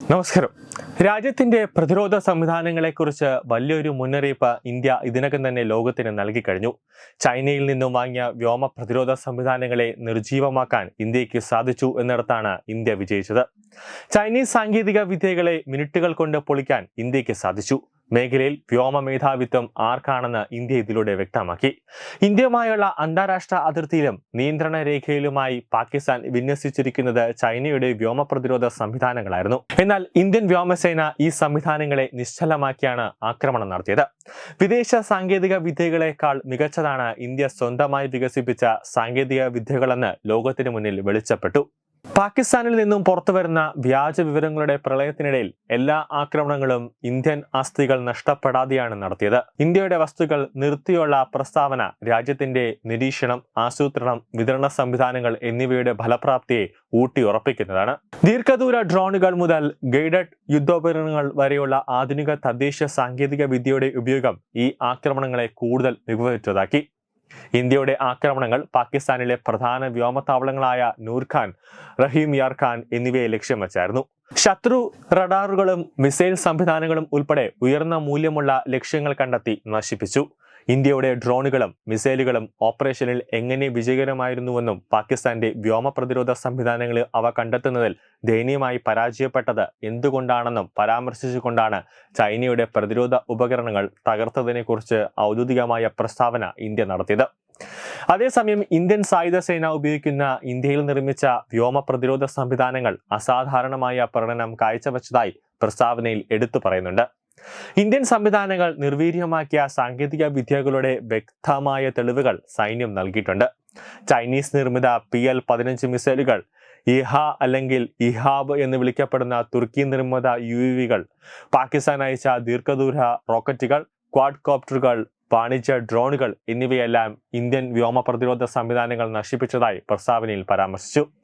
നമസ്കാരം. രാജ്യത്തിന്റെ പ്രതിരോധ സംവിധാനങ്ങളെക്കുറിച്ച് വലിയൊരു മുന്നറിയിപ്പ് ഇന്ത്യ ഇതിനകം തന്നെ ലോകത്തിന് നൽകി കഴിഞ്ഞു. ചൈനയിൽ നിന്നും വാങ്ങിയ വ്യോമ പ്രതിരോധ സംവിധാനങ്ങളെ നിർജീവമാക്കാൻ ഇന്ത്യയ്ക്ക് സാധിച്ചു എന്നിടത്താണ് ഇന്ത്യ വിജയിച്ചത്. ചൈനീസ് സാങ്കേതിക വിദ്യകളെ മിനിറ്റുകൾ കൊണ്ട് പൊളിക്കാൻ ഇന്ത്യയ്ക്ക് സാധിച്ചു. മേഖലയിൽ വ്യോമ മേധാവിത്വം ആർക്കാണെന്ന് ഇന്ത്യ ഇതിലൂടെ വ്യക്തമാക്കി. ഇന്ത്യയുമായുള്ള അന്താരാഷ്ട്ര അതിർത്തിയിലും നിയന്ത്രണ രേഖയിലുമായി പാകിസ്ഥാൻ വിന്യസിച്ചിരിക്കുന്നത് ചൈനയുടെ വ്യോമ പ്രതിരോധ സംവിധാനങ്ങളായിരുന്നു. എന്നാൽ ഇന്ത്യൻ വ്യോമസേന ഈ സംവിധാനങ്ങളെ നിശ്ചലമാക്കിയാണ് ആക്രമണം നടത്തിയത്. വിദേശ സാങ്കേതിക വിദ്യകളെക്കാൾ മികച്ചതാണ് ഇന്ത്യ സ്വന്തമായി വികസിപ്പിച്ച സാങ്കേതിക വിദ്യകളെന്ന് ലോകത്തിനു മുന്നിൽ വെളിച്ചപ്പെട്ടു. പാകിസ്ഥാനിൽ നിന്നും പുറത്തു വരുന്ന വ്യാജ വിവരങ്ങളുടെ പ്രളയത്തിനിടയിൽ എല്ലാ ആക്രമണങ്ങളും ഇന്ത്യൻ ആസ്തികൾ നഷ്ടപ്പെടാതെയാണ് നടത്തിയത്. ഇന്ത്യയുടെ വസ്തുക്കൾ നിർത്തിയുള്ള പ്രസ്താവന രാജ്യത്തിന്റെ നിരീക്ഷണം ആസൂത്രണം വിതരണ സംവിധാനങ്ങൾ എന്നിവയുടെ ഫലപ്രാപ്തിയെ ഊട്ടിയുറപ്പിക്കുന്നതാണ്. ദീർഘദൂര ഡ്രോണുകൾ മുതൽ ഗൈഡഡ് യുദ്ധോപകരണങ്ങൾ വരെയുള്ള ആധുനിക തദ്ദേശ സാങ്കേതിക വിദ്യയുടെ ഉപയോഗം ഈ ആക്രമണങ്ങളെ കൂടുതൽ മികവുറ്റതാക്കി ഇന്ത്യയുടെ ആക്രമണങ്ങൾ പാകിസ്ഥാനിലെ പ്രധാന വ്യോമത്താവളങ്ങളായ നൂർഖാൻ റഹീം യാർ ഖാൻ എന്നിവയെ ലക്ഷ്യം വച്ചായിരുന്നു. ശത്രു റഡാറുകളും മിസൈൽ സംവിധാനങ്ങളും ഉൾപ്പെടെ ഉയർന്ന മൂല്യമുള്ള ലക്ഷ്യങ്ങൾ കണ്ടെത്തി നശിപ്പിച്ചു. ഇന്ത്യയുടെ ഡ്രോണുകളും മിസൈലുകളും ഓപ്പറേഷനിൽ എങ്ങനെ വിജയകരമായിരുന്നുവെന്നും പാകിസ്ഥാന്റെ വ്യോമ പ്രതിരോധ സംവിധാനങ്ങൾ അവ കണ്ടെത്തുന്നതിൽ ദയനീയമായി പരാജയപ്പെട്ടത് എന്തുകൊണ്ടാണെന്നും പരാമർശിച്ചുകൊണ്ടാണ് ചൈനയുടെ പ്രതിരോധ ഉപകരണങ്ങൾ തകർത്തതിനെക്കുറിച്ച് ഔദ്യോഗികമായ പ്രസ്താവന ഇന്ത്യ നടത്തിയത്. അതേസമയം ഇന്ത്യൻ സായുധ സേന ഉപയോഗിക്കുന്ന ഇന്ത്യയിൽ നിർമ്മിച്ച വ്യോമ പ്രതിരോധ സംവിധാനങ്ങൾ അസാധാരണമായ പ്രകടനം കാഴ്ചവെച്ചതായി പ്രസ്താവനയിൽ എടുത്തു പറയുന്നുണ്ട്. ഇന്ത്യൻ സംവിധാനങ്ങൾ നിർവീര്യമാക്കിയ സാങ്കേതിക വിദ്യകളുടെ വ്യക്തമായ തെളിവുകൾ സൈന്യം നൽകിയിട്ടുണ്ട്. ചൈനീസ് നിർമ്മിത പി എൽ പതിനഞ്ച് മിസൈലുകൾ ഇഹ അല്ലെങ്കിൽ ഇഹാബ് എന്ന് വിളിക്കപ്പെടുന്ന തുർക്കി നിർമ്മിത യു വികൾ പാകിസ്ഥാൻ അയച്ച ദീർഘദൂര റോക്കറ്റുകൾ ക്വാഡ് കോപ്റ്ററുകൾ വാണിജ്യ ഡ്രോണുകൾ എന്നിവയെല്ലാം ഇന്ത്യൻ വ്യോമ പ്രതിരോധ സംവിധാനങ്ങൾ നശിപ്പിച്ചതായി പ്രസ്താവനയിൽ പരാമർശിച്ചു.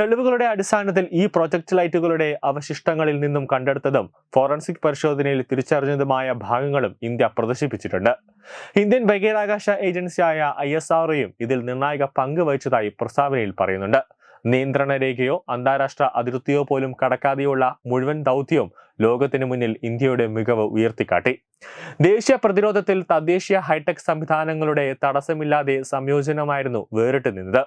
തെളിവുകളുടെ അടിസ്ഥാനത്തിൽ ഈ പ്രൊജക്ട് ലൈറ്റുകളുടെ അവശിഷ്ടങ്ങളിൽ നിന്നും കണ്ടെടുത്തതും ഫോറൻസിക് പരിശോധനയിൽ തിരിച്ചറിഞ്ഞതുമായ ഭാഗങ്ങളും ഇന്ത്യ പ്രദർശിപ്പിച്ചിട്ടുണ്ട്. ഇന്ത്യൻ ബഹിരാകാശ ഏജൻസിയായ ഐ എസ് ആർഒയും ഇതിൽ നിർണായക പങ്ക് വഹിച്ചതായി പ്രസ്താവനയിൽ പറയുന്നുണ്ട്. നിയന്ത്രണ രേഖയോ അന്താരാഷ്ട്ര അതിർത്തിയോ പോലും കടക്കാതെയുള്ള മുഴുവൻ ദൗത്യവും ലോകത്തിന് മുന്നിൽ ഇന്ത്യയുടെ മികവ് ഉയർത്തിക്കാട്ടി. ദേശീയ പ്രതിരോധത്തിൽ തദ്ദേശീയ ഹൈടെക് സംവിധാനങ്ങളുടെ തടസ്സമില്ലാതെ സംയോജനമായിരുന്നു വേറിട്ട് നിന്നത്.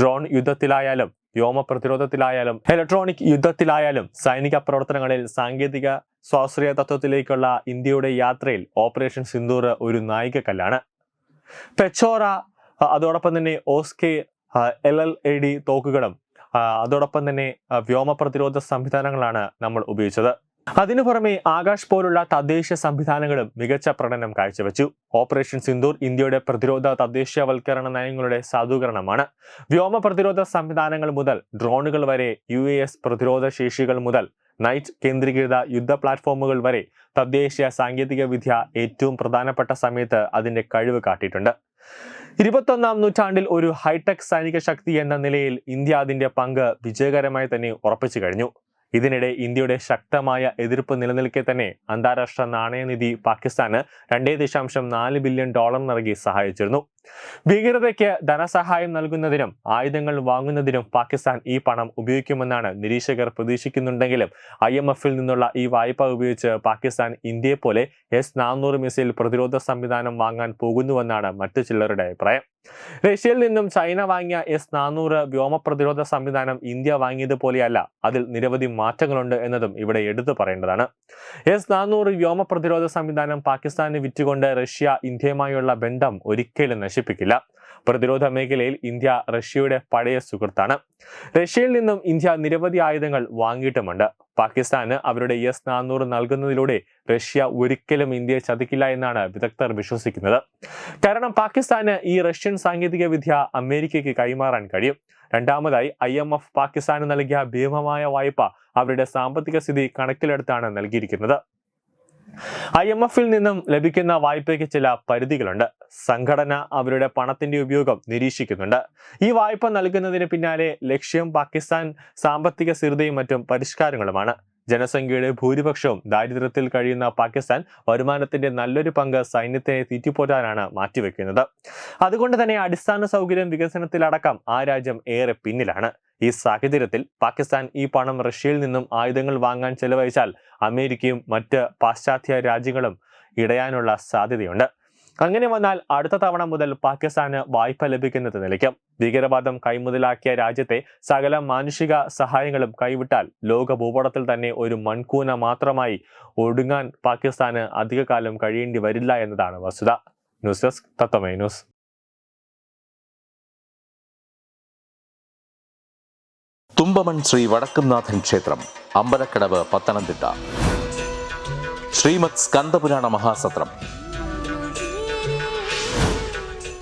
ഡ്രോൺ യുദ്ധത്തിലായാലും വ്യോമ പ്രതിരോധത്തിലായാലും ഇലക്ട്രോണിക് യുദ്ധത്തിലായാലും സൈനിക പ്രവർത്തനങ്ങളിൽ സാങ്കേതിക സ്വാശ്രയ തത്വത്തിലേക്കുള്ള ഇന്ത്യയുടെ യാത്രയിൽ ഓപ്പറേഷൻ സിന്ദൂർ ഒരു നായികക്കല്ലാണ്. പെച്ചോറ അതോടൊപ്പം തന്നെ ഓസ്കെ എൽ എൽ എ ഡി തോക്കുകളും അതോടൊപ്പം തന്നെ വ്യോമ പ്രതിരോധ സംവിധാനങ്ങളാണ് നമ്മൾ ഉപയോഗിച്ചത്. അതിനു പുറമെ ആകാശ് പോലുള്ള തദ്ദേശ സംവിധാനങ്ങളും മികച്ച പ്രകടനം കാഴ്ചവെച്ചു. ഓപ്പറേഷൻ സിന്ദൂർ ഇന്ത്യയുടെ പ്രതിരോധ തദ്ദേശവൽക്കരണ നയങ്ങളുടെ സാധൂകരണമാണ്. വ്യോമ പ്രതിരോധ സംവിധാനങ്ങൾ മുതൽ ഡ്രോണുകൾ വരെ യു പ്രതിരോധ ശേഷികൾ മുതൽ നൈറ്റ് കേന്ദ്രീകൃത യുദ്ധ പ്ലാറ്റ്ഫോമുകൾ വരെ തദ്ദേശീയ സാങ്കേതിക വിദ്യ ഏറ്റവും പ്രധാനപ്പെട്ട സമയത്ത് അതിന്റെ കഴിവ് കാട്ടിയിട്ടുണ്ട്. ഇരുപത്തൊന്നാം നൂറ്റാണ്ടിൽ ഒരു ഹൈടെക് സൈനിക ശക്തി എന്ന നിലയിൽ ഇന്ത്യ അതിന്റെ പങ്ക് വിജയകരമായി തന്നെ ഉറപ്പിച്ചു കഴിഞ്ഞു. ഇതിനിടെ ഇന്ത്യയുടെ ശക്തമായ എതിർപ്പ് നിലനിൽക്കെ തന്നെ അന്താരാഷ്ട്ര നാണയനിധി പാകിസ്ഥാന് രണ്ടേ ദശാംശം നാല് ബില്യൺ ഡോളർ നൽകി സഹായിച്ചിരുന്നു. ഭീകരതയ്ക്ക് ധനസഹായം നൽകുന്നതിനും ആയുധങ്ങൾ വാങ്ങുന്നതിനും പാകിസ്ഥാൻ ഈ പണം ഉപയോഗിക്കുമെന്നാണ് നിരീക്ഷകർ പ്രതീക്ഷിക്കുന്നുണ്ടെങ്കിലും ഐ എം എഫിൽ നിന്നുള്ള ഈ വായ്പ ഉപയോഗിച്ച് പാകിസ്ഥാൻ ഇന്ത്യയെപ്പോലെ എസ് നാനൂറ് മിസൈൽ പ്രതിരോധ സംവിധാനം വാങ്ങാൻ പോകുന്നുവെന്നാണ് മറ്റു ചിലരുടെ അഭിപ്രായം. റഷ്യയിൽ നിന്നും ചൈന വാങ്ങിയ എസ് നാനൂറ് വ്യോമ പ്രതിരോധ സംവിധാനം ഇന്ത്യ വാങ്ങിയത് പോലെയല്ല. അതിൽ നിരവധി മാറ്റങ്ങളുണ്ട് എന്നതും ഇവിടെ എടുത്തു പറയേണ്ടതാണ്. എസ് നാനൂറ് വ്യോമ പ്രതിരോധ സംവിധാനം പാകിസ്ഥാന് വിറ്റുകൊണ്ട് റഷ്യ ഇന്ത്യയുമായുള്ള ബന്ധം ഒരിക്കലും നശിപ്പിക്കില്ല. പ്രതിരോധ മേഖലയിൽ ഇന്ത്യ റഷ്യയുടെ പഴയ സുഹൃത്താണ്. റഷ്യയിൽ നിന്നും ഇന്ത്യ നിരവധി ആയുധങ്ങൾ വാങ്ങിയിട്ടുമുണ്ട്. പാകിസ്ഥാന് അവരുടെ എസ് നാനൂറ് നൽകുന്നതിലൂടെ റഷ്യ ഒരിക്കലും ഇന്ത്യയെ ചതിക്കില്ല എന്നാണ് വിദഗ്ധർ വിശ്വസിക്കുന്നത്. കാരണം പാകിസ്ഥാന് ഈ റഷ്യൻ സാങ്കേതിക വിദ്യ അമേരിക്കയ്ക്ക് കൈമാറാൻ കഴിയും. രണ്ടാമതായി ഐ എം എഫ് പാകിസ്ഥാന് നൽകിയ ഭീമമായ വായ്പ അവരുടെ സാമ്പത്തിക സ്ഥിതി കണക്കിലെടുത്താണ് നൽകിയിരിക്കുന്നത്. ഐ എം എഫിൽ നിന്നും ലഭിക്കുന്ന വായ്പയ്ക്ക് ചില പരിധികളുണ്ട്. സംഘടന അവരുടെ പണത്തിന്റെ ഉപയോഗം നിരീക്ഷിക്കുന്നുണ്ട്. ഈ വായ്പ നൽകുന്നതിന് പിന്നാലെ ലക്ഷ്യം പാകിസ്ഥാൻ സാമ്പത്തിക സ്ഥിരതയും മറ്റും പരിഷ്കാരങ്ങളുമാണ്. ജനസംഖ്യയുടെ ഭൂരിപക്ഷവും ദാരിദ്ര്യത്തിൽ കഴിയുന്ന പാകിസ്ഥാൻ വരുമാനത്തിന്റെ നല്ലൊരു പങ്ക് സൈന്യത്തിനെ തീറ്റിപ്പോറ്റാനാണ് മാറ്റിവെക്കുന്നത്. അതുകൊണ്ട് തന്നെ അടിസ്ഥാന സൗകര്യം വികസനത്തിലടക്കം ആ രാജ്യം ഏറെ പിന്നിലാണ്. ഈ സാഹചര്യത്തിൽ പാകിസ്ഥാൻ ഈ പണം റഷ്യയിൽ നിന്നും ആയുധങ്ങൾ വാങ്ങാൻ ചെലവഴിച്ചാൽ അമേരിക്കയും മറ്റ് പാശ്ചാത്യ രാജ്യങ്ങളും ഇടയാനുള്ള സാധ്യതയുണ്ട്. അങ്ങനെ വന്നാൽ അടുത്ത തവണ മുതൽ പാകിസ്ഥാന് വായ്പ ലഭിക്കുന്നത് നിലയ്ക്കും. ഭീകരവാദം കൈമുതലാക്കിയ രാജ്യത്തെ സകല മാനുഷിക സഹായങ്ങളും കൈവിട്ടാൽ ലോക ഭൂപടത്തിൽ തന്നെ ഒരു മൺകൂന മാത്രമായി ഒടുങ്ങാൻ പാകിസ്ഥാന് അധികകാലം കഴിയേണ്ടി വരില്ല എന്നതാണ് വസ്തുത. ന്യൂസ് ഡെസ്ക് തത്വമേ ന്യൂസ്. ക്ഷേത്രം അമ്പലക്കടവ് ശ്രീമത് സ്കന്ദപുരാണ മഹാസത്രം.